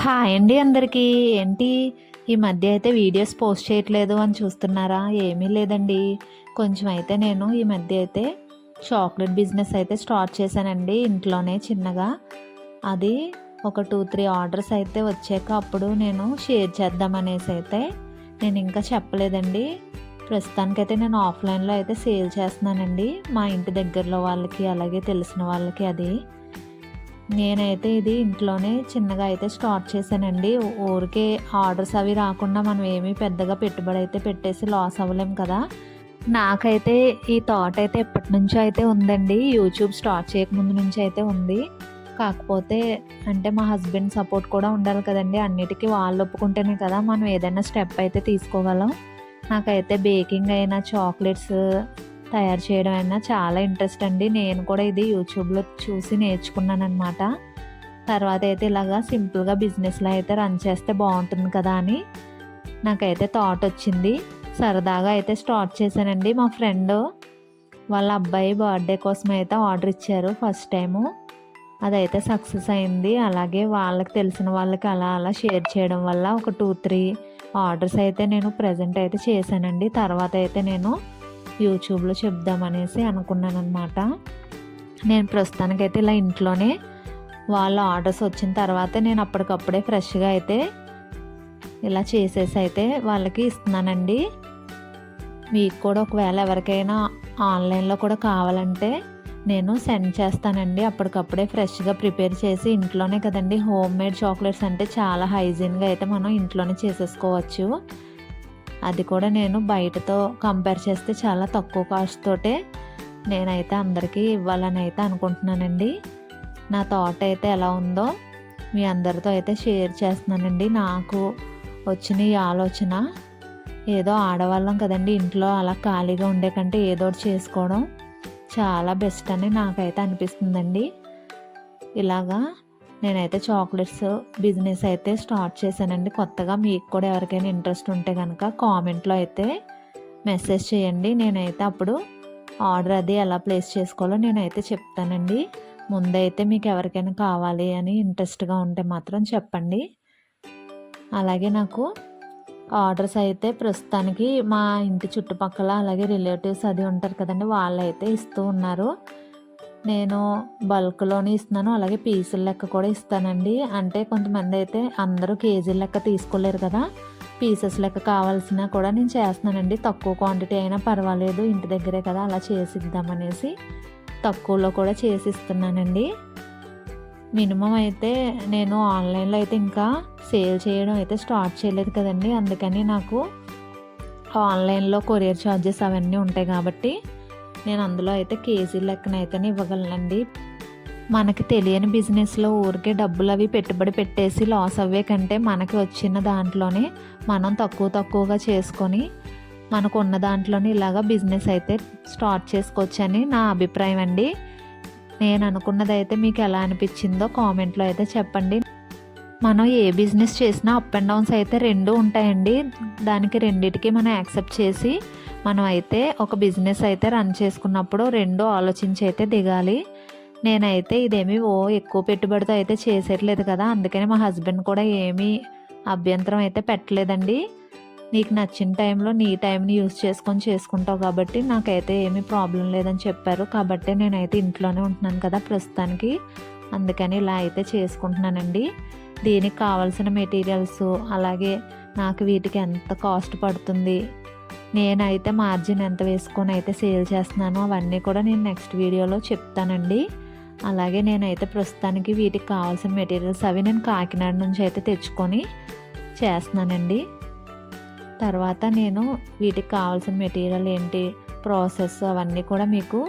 Hi అండి అందరికీ. ఏంటి? ఈ మధ్య అయితే వీడియోస్ పోస్ట్ చేయట్లేదు అని చూస్తున్నారా? ఏమీ లేదండి. కొంచెం అయితే నేను ఈ మధ్య అయితే చాక్లెట్ బిజినెస్ అయితే స్టార్ట్ చేశానండి ఇంట్లోనే చిన్నగా. అది ఒక టూ త్రీ ఆర్డర్స్ అయితే వచ్చాక అప్పుడు నేను షేర్ చేద్దామనేసి అయితే నేను ఇంకా చెప్పలేదండి. ప్రస్తుతానికైతే నేను ఆఫ్లైన్లో అయితే సేల్ చేస్తున్నానండి. మా ఇంటి దగ్గరలో వాళ్ళకి అలాగే తెలిసిన వాళ్ళకి అది. నేనైతే ఇది ఇంట్లోనే చిన్నగా అయితే స్టార్ట్ చేశానండి. ఊరికే ఆర్డర్స్ అవి రాకుండా మనం ఏమీ పెద్దగా పెట్టుబడి అయితే పెట్టేసి లాస్ అవ్వలేం కదా. నాకైతే ఈ థాట్ అయితే ఎప్పటి నుంచో అయితే ఉందండి. యూట్యూబ్ స్టార్ట్ చేయకముందు నుంచి అయితే ఉంది. కాకపోతే అంటే మా హస్బెండ్ సపోర్ట్ కూడా ఉండాలి కదండి. అన్నిటికీ వాళ్ళు ఒప్పుకుంటేనే కదా మనం ఏదైనా స్టెప్ అయితే తీసుకోగలం. నాకైతే బేకింగ్ అయినా చాక్లెట్స్ తయారు చేయడం అయినా చాలా ఇంట్రెస్ట్ అండి. నేను కూడా ఇది యూట్యూబ్లో చూసి నేర్చుకున్నాను తర్వాత అయితే ఇలాగా సింపుల్గా బిజినెస్లో అయితే రన్ చేస్తే బాగుంటుంది కదా అని నాకైతే థాట్ వచ్చింది. సరదాగా అయితే స్టార్ట్ చేశానండి మా ఫ్రెండ్. వాళ్ళ అబ్బాయి బర్త్డే కోసం అయితే ఆర్డర్ ఇచ్చారు ఫస్ట్ టైము. అదైతే సక్సెస్ అయింది. అలాగే వాళ్ళకి తెలిసిన వాళ్ళకి అలా అలా షేర్ చేయడం వల్ల ఒక టూ త్రీ ఆర్డర్స్ అయితే నేను ప్రజెంట్ అయితే చేశానండి. తర్వాత అయితే నేను యూట్యూబ్లో చెప్దామనేసి అనుకున్నాను అనమాట నేను ప్రస్తుతానికైతే ఇలా ఇంట్లోనే వాళ్ళ ఆర్డర్స్ వచ్చిన తర్వాత నేను అప్పటికప్పుడే ఫ్రెష్గా అయితే ఇలా చేసేసి అయితే వాళ్ళకి ఇస్తున్నానండి. మీకు కూడా ఒకవేళ ఎవరికైనా ఆన్లైన్లో కూడా కావాలంటే నేను సెండ్ చేస్తానండి. అప్పటికప్పుడే ఫ్రెష్గా ప్రిపేర్ చేసి ఇంట్లోనే కదండి. హోమ్ మేడ్ చాక్లెట్స్ అంటే చాలా హైజీన్గా అయితే మనం ఇంట్లోనే చేసేసుకోవచ్చు. అది కూడా నేను బయటతో కంపేర్ చేస్తే చాలా తక్కువ కాస్ట్ తోటే నేనైతే అందరికీ ఇవ్వాలని అయితే అనుకుంటున్నానండి. నా థాట్ అయితే ఎలా ఉందో మీ అందరితో అయితే షేర్ చేస్తున్నానండి. నాకు వచ్చిన ఈ ఆలోచన ఏదో ఆడవాళ్ళం కదండి ఇంట్లో అలా ఖాళీగా ఉండే కంటే ఏదో ఒకటి చేసుకోవడం చాలా బెస్ట్ అని నాకైతే అనిపిస్తుందండి. ఇలాగా నేనైతే చాక్లెట్స్ బిజినెస్ అయితే స్టార్ట్ చేశానండి. కొత్తగా మీకు కూడా ఎవరికైనా ఇంట్రెస్ట్ ఉంటే కనుక కామెంట్లో అయితే మెసేజ్ చేయండి. నేనైతే అప్పుడు ఆర్డర్ అది ఎలా ప్లేస్ చేసుకోవాలో నేనైతే చెప్తానండి. ముందైతే మీకు ఎవరికైనా కావాలి అని ఇంట్రెస్ట్గా ఉంటే మాత్రం చెప్పండి. అలాగే నాకు ఆర్డర్స్ అయితే ప్రస్తుతానికి మా ఇంటి చుట్టుపక్కల అలాగే రిలేటివ్స్ అది ఉంటారు కదండి వాళ్ళైతే ఇస్తూ ఉన్నారు. నేను బల్క్లోనే ఇస్తున్నాను. అలాగే పీసుల లెక్క కూడా ఇస్తానండి. అంటే కొంతమంది అయితే అందరూ కేజీల లెక్క తీసుకోలేరు కదా. పీసెస్ లెక్క కావాల్సిన కూడా నేను చేస్తున్నానండి. తక్కువ క్వాంటిటీ అయినా పర్వాలేదు. ఇంటి దగ్గరే కదా అలా చేసిద్దామనేసి తక్కువలో కూడా చేసి ఇస్తున్నానండి. మినిమం అయితే నేను ఆన్లైన్లో అయితే ఇంకా సేల్ చేయడం అయితే స్టార్ట్ చేయలేదు కదండి. అందుకని నాకు ఆన్లైన్లో కొరియర్ ఛార్జెస్ అవన్నీ ఉంటాయి కాబట్టి నేను అందులో అయితే కేజీ లెక్కన అయితేనే ఇవ్వగలనండి. మనకి తెలియని బిజినెస్లో ఊరికే డబ్బులు అవి పెట్టుబడి పెట్టేసి లాస్ అవ్వే కంటే మనకి వచ్చిన దాంట్లోనే మనం తక్కువ తక్కువగా చేసుకొని మనకు ఉన్న దాంట్లోనే ఇలాగా బిజినెస్ అయితే స్టార్ట్ చేసుకోవచ్చని నా అభిప్రాయం అండి. నేను అనుకున్నది అయితే మీకు ఎలా అనిపించిందో కామెంట్లో అయితే చెప్పండి. మనం ఏ బిజినెస్ చేసినా అప్ అండ్ డౌన్స్ అయితే రెండు ఉంటాయండి. దానికి రెండిటికి మనం యాక్సెప్ట్ చేసి మనం అయితే ఒక బిజినెస్ అయితే రన్ చేసుకున్నప్పుడు రెండో ఆలోచించి అయితే దిగాలి. నేనైతే ఇదేమి ఓ ఎక్కువ పెట్టుబడితో అయితే చేసేయట్లేదు కదా అందుకని మా హస్బెండ్ కూడా ఏమీ అభ్యంతరం అయితే పెట్టలేదండి. నీకు నచ్చిన టైంలో నీ టైంని యూజ్ చేసుకొని చేసుకుంటావు కాబట్టి నాకైతే ఏమీ ప్రాబ్లం లేదని చెప్పారు. కాబట్టి నేనైతే ఇంట్లోనే ఉంటున్నాను కదా ప్రస్తుతానికి. అందుకని ఇలా అయితే చేసుకుంటున్నానండి. దీనికి కావాల్సిన మెటీరియల్స్ అలాగే నాకు వీటికి ఎంత కాస్ట్ పడుతుంది నేనైతే మార్జిన్ ఎంత వేసుకొని అయితే సేల్ చేస్తున్నానో అవన్నీ కూడా నేను నెక్స్ట్ వీడియోలో చెప్తానండి. అలాగే నేనైతే ప్రస్తుతానికి వీటికి కావాల్సిన మెటీరియల్స్ అవి నేను కాకినాడ నుంచి అయితే తెచ్చుకొని చేస్తున్నానండి. తర్వాత నేను వీటికి కావాల్సిన మెటీరియల్ ఏంటి ప్రాసెస్ అవన్నీ కూడా మీకు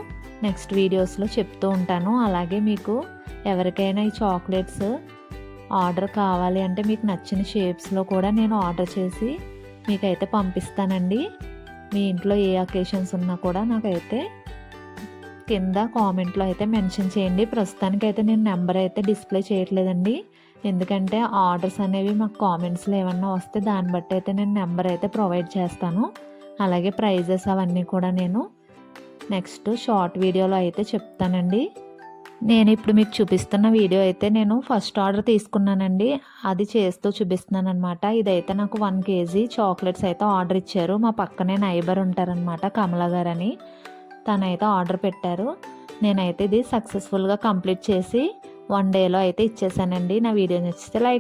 నెక్స్ట్ వీడియోస్లో చెప్తూ ఉంటాను. అలాగే మీకు ఎవరికైనా ఈ చాక్లెట్స్ ఆర్డర్ కావాలి అంటే మీకు నచ్చిన షేప్స్లో కూడా నేను ఆర్డర్ చేసి మీకైతే పంపిస్తానండి. మీ ఇంట్లో ఏ అకేషన్స్ ఉన్నా కూడా నాకైతే కింద కామెంట్లో అయితే మెన్షన్ చేయండి. ప్రస్తుతానికైతే నేను నెంబర్ అయితే డిస్ప్లే చేయట్లేదండి. ఎందుకంటే ఆర్డర్స్ అనేవి మాకు కామెంట్స్లో ఏమన్నా వస్తే దాన్ని బట్టి అయితే నేను నెంబర్ అయితే ప్రొవైడ్ చేస్తాను. అలాగే ప్రైజెస్ అవన్నీ కూడా నేను నెక్స్ట్ షార్ట్ వీడియోలో అయితే చెప్తానండి. నేను ఇప్పుడు మీకు చూపిస్తున్న వీడియో అయితే నేను ఫస్ట్ ఆర్డర్ తీసుకున్నానండి. అది చేస్తూ చూపిస్తున్నాను అనమాట ఇదైతే నాకు వన్ కేజీ చాక్లెట్స్ అయితే ఆర్డర్ ఇచ్చారు. మా పక్కనే నైబర్ ఉంటారనమాట కమల గారని. తనైతే ఆర్డర్ పెట్టారు. నేనైతే ఇది సక్సెస్ఫుల్గా కంప్లీట్ చేసి వన్ డేలో అయితే ఇచ్చేసానండి. నా వీడియో నచ్చితే లైక్